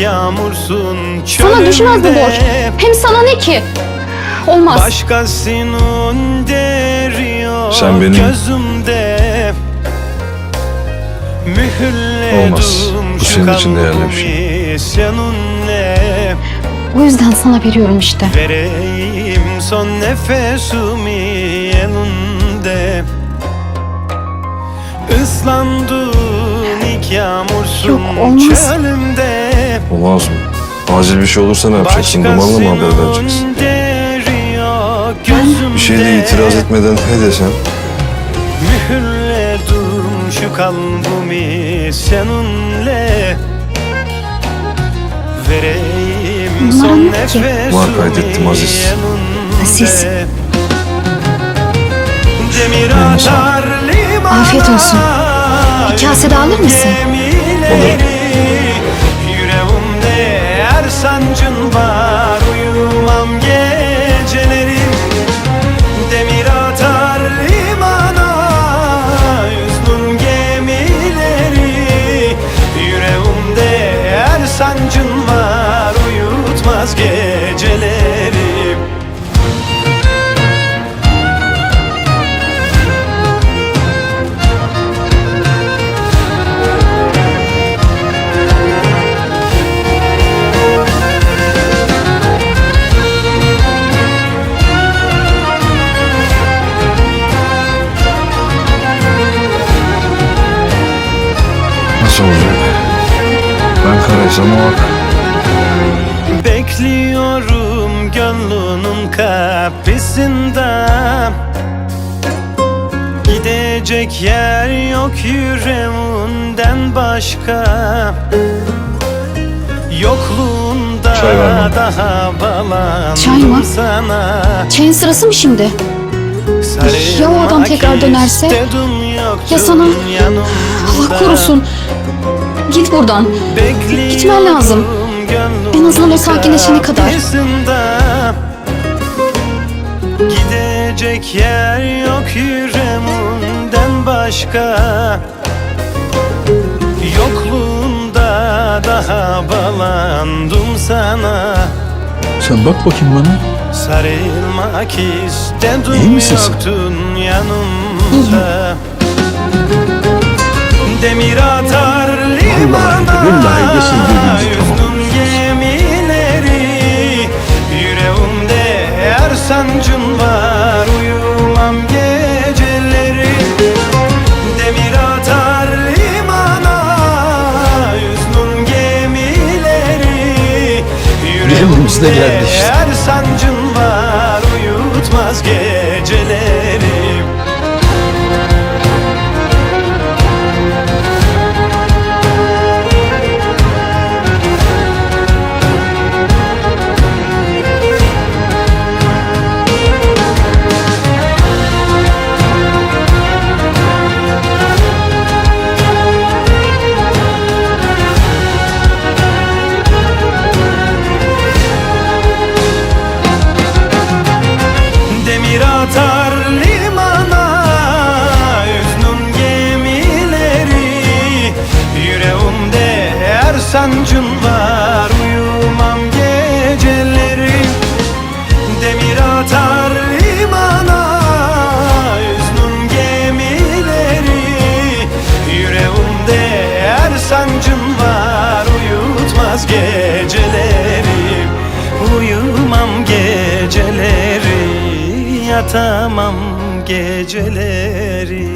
yağmursun Sana düşmez bu borç. Hem sana ne ki? Olmaz. Başkasının Sen benim- gözümde Olmaz. Bu senin için değerli bir şey. seninle O yüzden sana veriyorum işte. Vereyim son nefesimi ilk yağmursun Yok, olmaz. Olmaz mı? Acil bir şey olursa ne yapacaksın? Dumanla mı haber vereceksin? Bir şeyde itiraz etmeden he desem. Mühürledim şu kalbimi seninle Vereyim Bunlar son nefesimi Var, kaydettim Aziz. Aziz. Demir atar limana Afiyet olsun. Bir kase daha alır mısın? Gemileri. Nasıl olacak? Ben karaysam o ak. Bekliyorum gönlünün kapısında Gidecek yer yok yüreğinden başka Yokluğunda Çay bana. daha Çay mı? bağlandım sana Çayın sırası mı şimdi? Ya o adam tekrar dönerse? Ya sana- Allah korusun. Git buradan. Gitmen lazım. En azından o sakinleşene kadar. Gidecek yer yok yüreğimden başka Yokluğunda daha bağlandım sana Sen bak bakayım bana. Sarılmak istedim İyi misin sen? yoktun yanımda Demir atar limana. Yüzdün gemileri Yüreğimde her sancın var. Uyumam geceleri Demir atar limana. Yüzdün gemileri Yüreğimde her sancın var. Uyutmaz geceleri atar limana Yüznün gemileri. Yüreğimde her sancın var Uyumam Yatamam geceleri